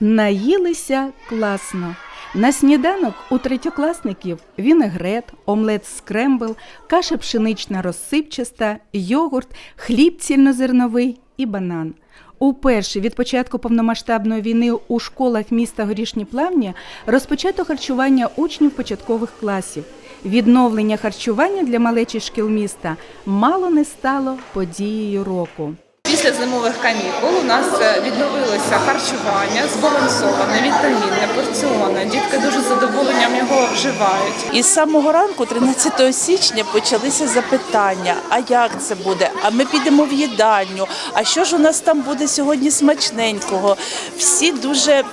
Наїлися класно. На сніданок у третьокласників вінегрет, омлет скрембл, каша пшенична розсипчаста, йогурт, хліб цільнозерновий і банан. Уперше від початку повномасштабної війни у школах міста Горішні Плавні розпочато харчування учнів початкових класів. Відновлення харчування для малечі шкіл міста мало не стало подією року. Після зимових канікул у нас е, відновилося харчування збалансоване, вітамінне, порціоне. Дітки дуже з задоволенням його вживають. І з самого ранку, 13 січня, почалися запитання: а як це буде? А ми підемо в їдальню. А що ж у нас там буде сьогодні смачненького? Всі дуже.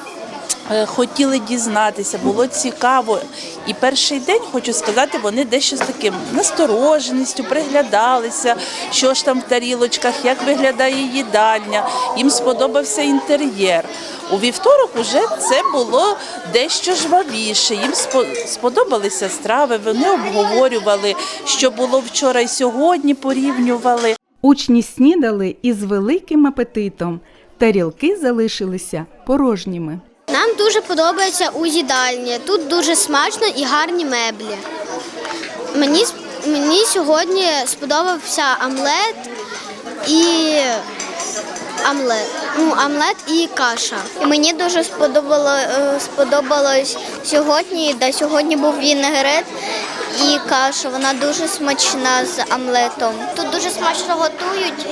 Е, Хотіли дізнатися, було цікаво. І перший день, хочу сказати, вони дещо з таким настороженістю приглядалися, що ж там в тарілочках, як виглядає їдальня. Їм сподобався інтер'єр. У вівторок уже це було дещо жвавіше. Їм спо- сподобалися страви. Вони обговорювали, що було вчора і сьогодні, порівнювали. Учні снідали із великим апетитом. Тарілки залишилися порожніми. Нам дуже подобається у їдальні. Тут дуже смачно і гарні меблі. Мені, мені сьогодні сподобався омлет і омлет. Ну, омлет і каша. І мені дуже сподобало, е, сподобалось сьогодні, да сьогодні був вінегрет і каша. Вона дуже смачна з омлетом. Тут дуже смачно готують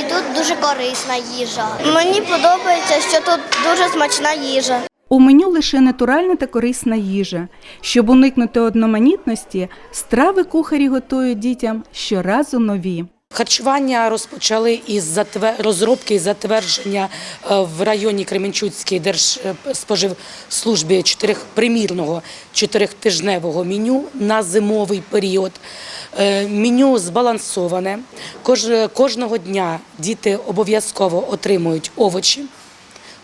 і тут дуже корисна їжа. Мені подобається, що тут дуже смачна їжа. У меню лише натуральна та корисна їжа. Щоб уникнути одноманітності, страви кухарі готують дітям щоразу нові. Харчування розпочали із розробки і затвердження е, в районі Кременчуцькій Держспоживслужбі чотирьох примірного чотирьохтижневого меню на зимовий період. Е, Меню збалансоване. Кожного дня діти обов'язково отримують овочі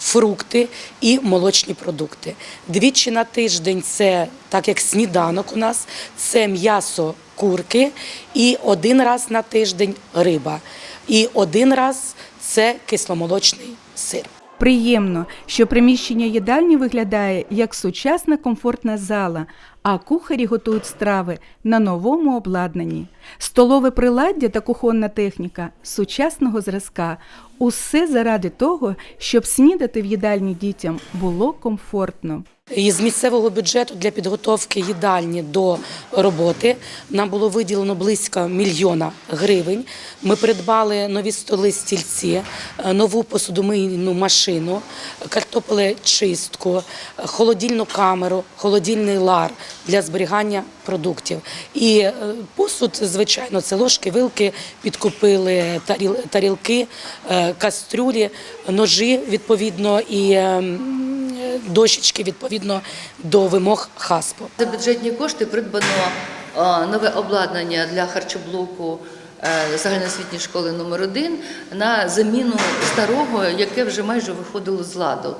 фрукти і молочні продукти. Двічі на тиждень це, так як сніданок у нас, це м'ясо курки, і один раз на тиждень риба. І один раз це кисломолочний сир. Приємно, що приміщення їдальні виглядає як сучасна комфортна зала, а кухарі готують страви на новому обладнанні. Столове приладдя та кухонна техніка сучасного зразка. Усе заради того, щоб снідати в їдальні дітям було комфортно. Із місцевого бюджету для підготовки їдальні до роботи нам було виділено близько мільйона гривень. Ми придбали нові столи стільці, е, нову посудомийну машину, картоплечистку, е, холодильну камеру, холодильний лар для зберігання продуктів. І е, посуд, звичайно, це ложки, вилки, підкупили тарілки, кастрюлі, ножі відповідно і. Е, дощечки відповідно до вимог ХАСПО. За бюджетні кошти придбано нове обладнання для харчоблоку е, загальноосвітньої школи номер 1 на заміну старого, яке вже майже виходило з ладу.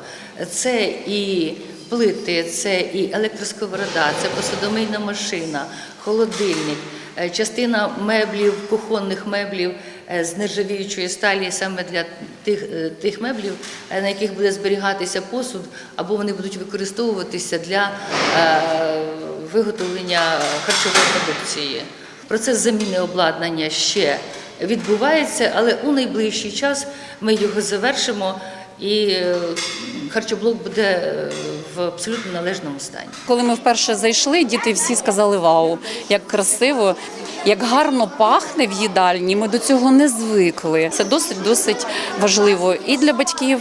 Це і плити, це і електросковорода, це посудомийна машина, холодильник, е, частина меблів, кухонних меблів е, з нержавіючої сталі саме для тих, е, тих меблів, е, на яких буде зберігатися посуд, або вони будуть використовуватися для е, виготовлення харчової продукції. Процес заміни обладнання ще відбувається, але у найближчий час ми його завершимо і е, харчоблок буде е, в абсолютно належному стані. Коли ми вперше зайшли, діти всі сказали вау, як красиво, як гарно пахне в їдальні. Ми до цього не звикли. Це досить досить важливо і для батьків,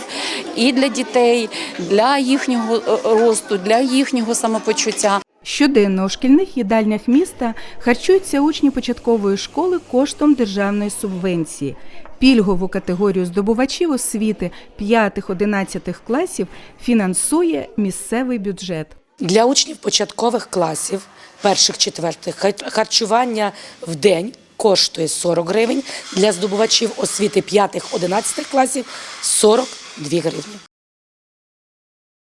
і для дітей, для їхнього е, росту, для їхнього самопочуття. Щоденно у шкільних їдальнях міста харчуються учні початкової школи коштом державної субвенції. Пільгову категорію здобувачів освіти 5-11 класів фінансує місцевий бюджет. Для учнів початкових класів, перших четвертих, харчування в день коштує 40 гривень. Для здобувачів освіти 5-11 класів 42 гривні.